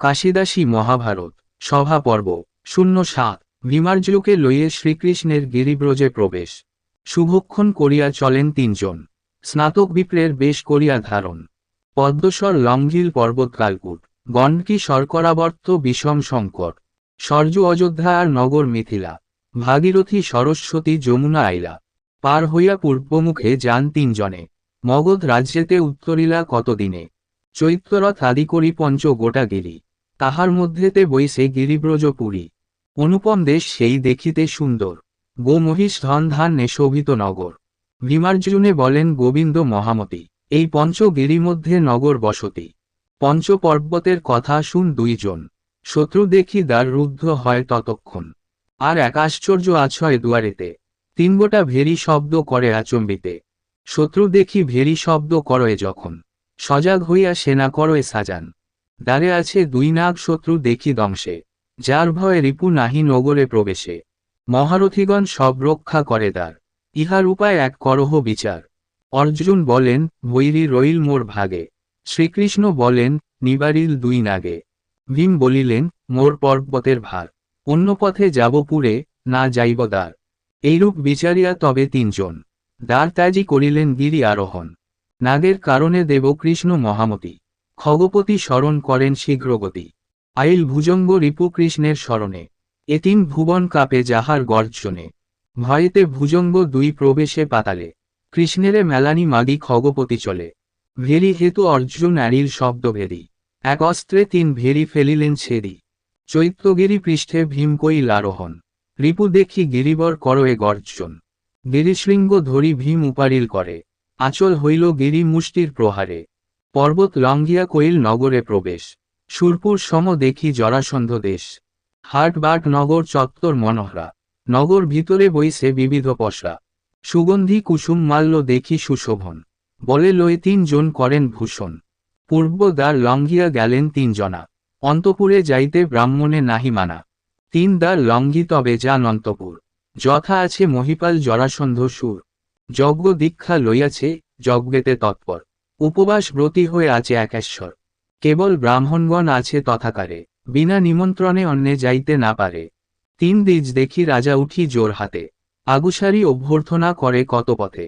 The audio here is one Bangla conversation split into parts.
কাশিদাসী মহাভারত, সভা পর্ব, শূন্য সাত বিমার্যকে লইয়ে শ্রীকৃষ্ণের গিরিব্রজে প্রবেশ। শুভক্ষণ করিয়া চলেন তিনজন। স্নাতক বিপ্রের বেশ করিয়া ধারণ। পদ্মস্বর লঙ্ঘিল পর্বত কালকুট গণ্ডকি শর্করাবর্ত বিষম শঙ্কর। সর্য অযোধ্যা আর নগর মিথিলা। ভাগীরথী সরস্বতী যমুনা আইলা। পার হইয়া পূর্বমুখে যান তিনজনে। মগধ রাজ্যেতে উত্তরিলা কতদিনে? চৈত্ররথ আদি করি পঞ্চ গোটা গিরি। তাহার মধ্যেতে বইছে গিরিব্রজ পুরী। অনুপম দেশ সেই দেখিতে সুন্দর। গো মহিষ ধন ধান্যে শোভিত নগর। ভীমার্জুনে বলেন গোবিন্দ মহামতি। এই পঞ্চগিরি মধ্যে নগর বসতি। পঞ্চ পর্বতের কথা শুন দুইজন শত্রু দেখি দ্বার রুদ্ধ হয় ততক্ষণ। আর এক আশ্চর্য আছয় দুয়ারেতে। তিন গোটা ভেরি শব্দ করে আচম্বিতে। শত্রু দেখি ভেরি শব্দ করয়ে যখন। সজাগ হইয়া সেনা করয়ে সাজান। দ্বারে আছে দুই নাগ শত্রু দেখি দংশে যার ভয়ে রিপু নাহি নগরে প্রবেশে। মহারথীগণ সব রক্ষা করে দ্বার ইহার উপায় এক করহ বিচার। অর্জুন বলেন, ভৈরী রইল মোর ভাগে। শ্রীকৃষ্ণ বলেন, নিবারিল দুই নাগে। ভীম বলিলেন, মোর পর্বতের ভার। অন্য পথে যাব পুরে, না যাইব দ্বার। এইরূপ বিচারিয়া তবে তিনজন। দ্বার ত্যাজি করিলেন গিরি আরোহণ। নাগের কারণে দেব কৃষ্ণ মহামতি। খগপতি স্মরণ করেন শীঘ্রগতি। আইল ভুজঙ্গ রিপু কৃষ্ণের স্মরণে, এতিম ভুবন কাপে যাহার গর্জনে ভয়েতে ভুজঙ্গ দুই প্রবেশে পাতালে, কৃষ্ণেরে মেলানি মাগি খগপতি চলে। ভেরি হেতু অর্জুন অ্যারিল শব্দভেদি, এক অস্ত্রে তিন ভেরি ফেলিলেন ছেদি। চৈত্যগিরি পৃষ্ঠে ভীম কইল আরোহণ রিপু দেখি গিরিবর করয়ে গর্জন গিরিশৃঙ্গ ধরি ভীম উপারিল করে, আচল হইল গিরি মুষ্টির প্রহারে। পর্বত লঙ্ঘিয়া কইল নগরে প্রবেশ। সুরপুর সম দেখি জরাসন্ধ দেশ। হাট বাট নগর চত্বর মনোহরা। নগর ভিতরে বইছে বিবিধ পশরা। সুগন্ধি কুসুম মাল্য দেখি সুশোভন। বলে লয়ে তিনজন করেন ভূষণ। পূর্ব দ্বার লঙ্ঘিয়া গেলেন তিনজনা। অন্তপুরে যাইতে ব্রাহ্মণে নাহি মানা। তিন দ্বার লঙ্ঘি তবে যান অন্তপুর। যথা আছে মহিপাল জরাসন্ধ সুর। যজ্ঞ দীক্ষা লইয়াছে, যজ্ঞেতে তৎপর। উপবাস ব্রতী হয়ে আছে একেশ্বর। কেবল ব্রাহ্মণগণ আছে তথাকারে, বিনা নিমন্ত্রণে অন্যে যাইতে না পারে। তিন দিজ দেখি রাজা উঠি জোর হাতে, আগুসারি অভ্যর্থনা করে কত পথে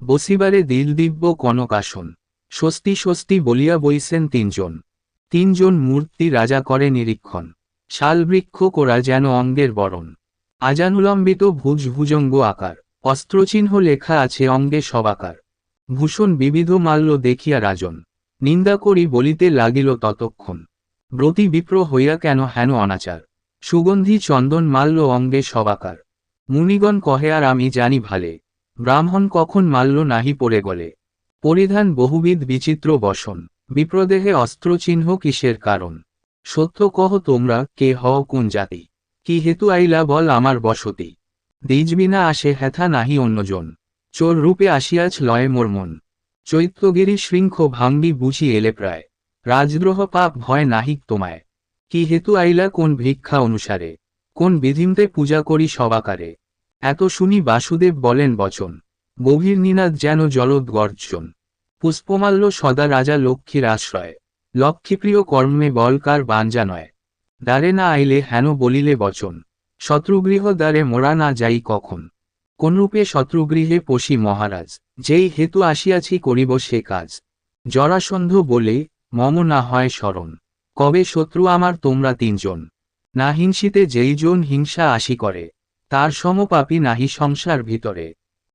বসিবারে দিল দিব্য কনকাসন স্বস্তি স্বস্তি বলিয়া বইছেন তিনজন। তিনজন মূর্তি রাজা করে নিরীক্ষণ, শালবৃক্ষ কোরা যেন অঙ্গের বরণ। আজানুলম্বিত ভুজ ভুজঙ্গ আকার, অস্ত্রচিহ্ন লেখা আছে অঙ্গে সবাকার ভূষণ বিবিধ মাল্য দেখিয়া রাজন, নিন্দা করি বলিতে লাগিল ততক্ষণ। ব্রতি বিপ্র হইয়া কেন হেন অনাচার? সুগন্ধি চন্দন মাল্য অঙ্গে সবাকার। মুনিগণ কহে, আর আমি জানি ভালে। ব্রাহ্মণ কখন মাল্য নাহি পড়ে গলে। পরিধান বহুবিধ বিচিত্র বসন। বিপ্রদেহে অস্ত্রচিহ্ন কিসের কারণ? সত্য কহ তোমরা, কে হও কোন জাতি? কি হেতু আইলা বল আমার বসতি? দ্বিজবিনা আসে হেথা নাহি অন্যজন। চোর রূপে আসিয়াছ লয়ে মোর মন। চৈত্যগিরি শৃঙ্খ ভাঙ্গি বুঝি এলে প্রায়। রাজদ্রোহ পাপ ভয় নাহিক তোমায়। কি হেতু আইলা কোন ভিক্ষা অনুসারে? কোন বিধিমতে পূজা করি সবাকারে? এত শুনি বাসুদেব বলেন বচন। গভীর নিনাদ যেন জলদ গর্জন। পুষ্পমাল্য সদা রাজা লক্ষ্মীর আশ্রয়। লক্ষ্মীপ্রিয় কর্মে বলকার বাঞ্জা নয়। দ্বারে না আইলে হেন বলিলে বচন। শত্রুগৃহ দ্বারে মোরা না যাই কখন। কোনরূপে শত্রুগৃহে পশি মহারাজ, যেই হেতু আসিয়াছি করিব সে কাজ। জরাসন্ধ বলে, মম না হয় স্মরণ কবে শত্রু আমার তোমরা তিনজন। না হিংসিতে যেই জন হিংসা আসি করে, তার সমপাপী নাহি সংসার ভিতরে।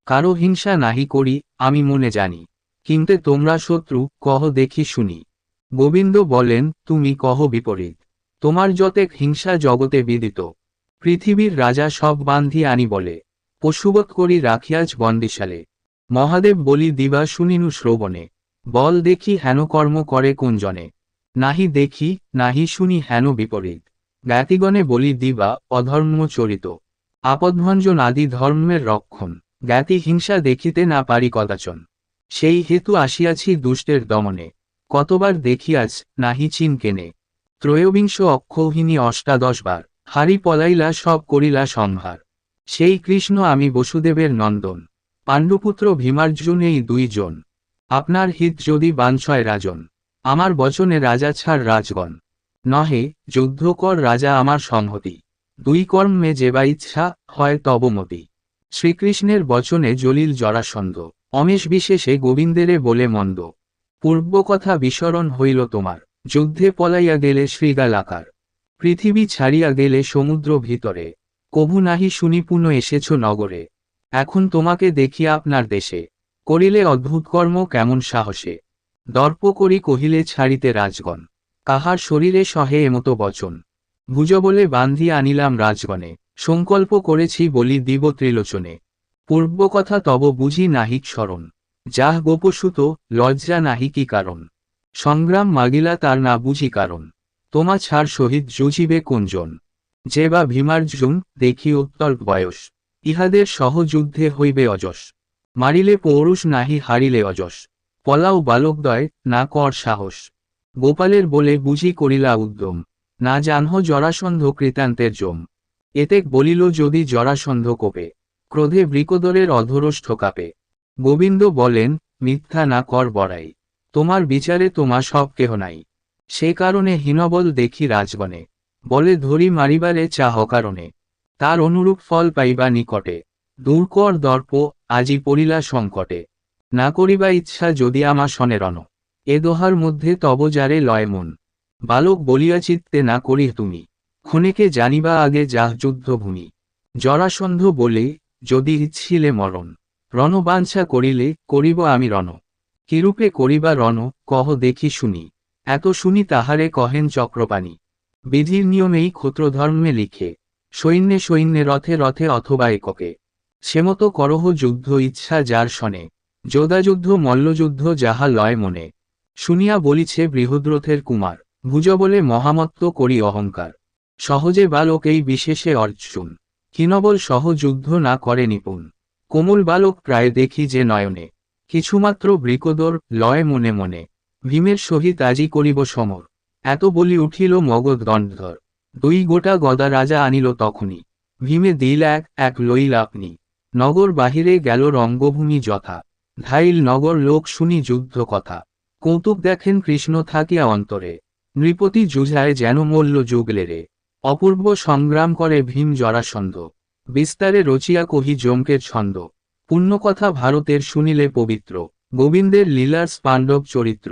কারও হিংসা নাহি করি, আমি মনে জানি, কিন্তু তোমরা শত্রু, কহ দেখি শুনি। গোবিন্দ বলেন, তুমি কহ বিপরীত, তোমার যতেক হিংসা জগতে বিদিত, পৃথিবীর রাজা সব বান্ধি আনি বলে। পশুবৎ করি রাখিয়াজ বন্দিশালে। মহাদেব বলি, দিবা শুনিনু শ্রবণে। বল দেখি হেন কর্ম করে কোন জনে নাহি দেখি, নাহি শুনি হেন বিপরীত। জ্ঞাতিগণে বলি, দিবা অধর্ম চরিত। আপদভঞ্জন আদি ধর্মের রক্ষণ। জ্ঞাতি হিংসা দেখিতে না পারি কদাচন। সেই হেতু আসিয়াছি দুষ্টের দমনে। কতবার দেখিয়াছ নাহি চিন কেনে। ত্রয়োবিংশ অক্ষৌহিনী অষ্টাদশবার হারি পলাইলা সব করিলা সংহার। সেই কৃষ্ণ আমি বসুদেবের নন্দন। পাণ্ডুপুত্র ভীমার্জুন এই দুইজন। আপনার হিত যদি বাঞ্ছয় রাজন। আমার বচনে রাজা ছাড় রাজগণ। নহে, যুদ্ধ কর রাজা আমার সংহতি। দুই কর্মে যে বা ইচ্ছা হয় তবমতি শ্রীকৃষ্ণের বচনে জলিল জরাসন্ধ। অমেশ বিশেষে গোবিন্দেরে বলে মন্দ। পূর্ব কথা বিস্মরণ হইল তোমার। যুদ্ধে পলাইয়া গেলে শ্রীগাল আকার। পৃথিবী ছাড়িয়া গেলে সমুদ্র ভিতরে। কভু নাহি শুনি এসেছ নগরে। এখন তোমাকে দেখি আপনার দেশে। করিলে অদ্ভুত কর্ম কেমন সাহসে। দর্প করি কহিলে ছাড়িতে রাজগণ। কাহার শরীরে সহে এমতো বচন। ভুজ বলে বান্ধি আনিলাম রাজগণে। সংকল্প করেছি বলি দিব ত্রিলোচনে। পূর্ব কথা তব বুঝি নাহিক স্মরণ। যাহ গোপসুত, লজ্জা নাহি কি কারণ? সংগ্রাম মাগিলা তার না বুঝি কারণ। তোমা ছাড় সহিত জুঝিবে কোনজন? যে বা ভীমার্জুন দেখি উত্তর বয়স। ইহাদের সহযুদ্ধে হইবে অজস মারিলে পৌরুষ নাহি হারিলে অজস পলাও বালকদয় না কর সাহস। গোপালের বলে বুঝি করিলা উদ্যম। না জানহ জরাসন্ধ কৃতান্তের জম। এতেক বলিল যদি জরাসন্ধ কোপে, ক্রোধে বৃকদরের অধরষ্ঠ কাপে। গোবিন্দ বলেন, মিথ্যা না কর বড়াই। তোমার বিচারে তোমা সব কেহ নাই। সে কারণে হীনবল দেখি রাজগণে বলে ধরি মারিবারে চাহ কারণে তার অনুরূপ ফল পাইবা নিকটে। দূর কর দর্প, আজি পড়িলা সংকটে। না করিবা ইচ্ছা যদি আমা শনে রণ এ দোহার মধ্যে তব যারে লয় মন। বালক বলিয়া চিত্তে না করি তুমি। ক্ষণেকে জানিবা আগে যাহ যুদ্ধভূমি। জরাসন্ধ বলে, যদি ইচ্ছিলে মরণ। রণবাঞ্ছা করিলে, করিব আমি রণ। কিরূপে করিবা রণ, কহ দেখি শুনি। এত শুনি তাহারে কহেন চক্রপাণী। বিধির নিয়মেই ক্ষত্রধর্মে লিখে, সৈন্যে সৈন্যে রথে রথে অথবা এককে। সেমতো করহ যুদ্ধ ইচ্ছা যার শনে, যোদাযুদ্ধ মল্লযুদ্ধ যাহা লয় মনে। শুনিয়া বলিছে বৃহদ্রথের কুমার, ভুজ বলে মহামত্ত করি অহংকার। সহজে বালক এই বিশেষে অর্জুন, কিনবল সহ যুদ্ধ না করে নিপুণ। কোমল বালক প্রায় দেখি যে নয়নে, কিছুমাত্র বৃকদর লয় মনে মনে। ভীমের সহিত আজি করিব সমর এত বলি উঠিল মগধ দণ্ডধর দুই গোটা গদা রাজা আনিল তখনই ভীমে দিল এক এক লইল আপনি। নগর বাহিরে গেল রঙ্গভূমি যথা। ধাইল নগর লোক শুনি যুদ্ধ কথা। কৌতুক দেখেন কৃষ্ণ থাকিয়া অন্তরে। নৃপতি জুঝায় যেন মল্ল যুগলেরে অপূর্ব সংগ্রাম করে ভীম জরাসন্ধ। বিস্তারে রচিয়া কহি জমকের ছন্দ। পুণ্যকথা ভারতের শুনিলে পবিত্র। গোবিন্দের লীলার পাণ্ডব চরিত্র।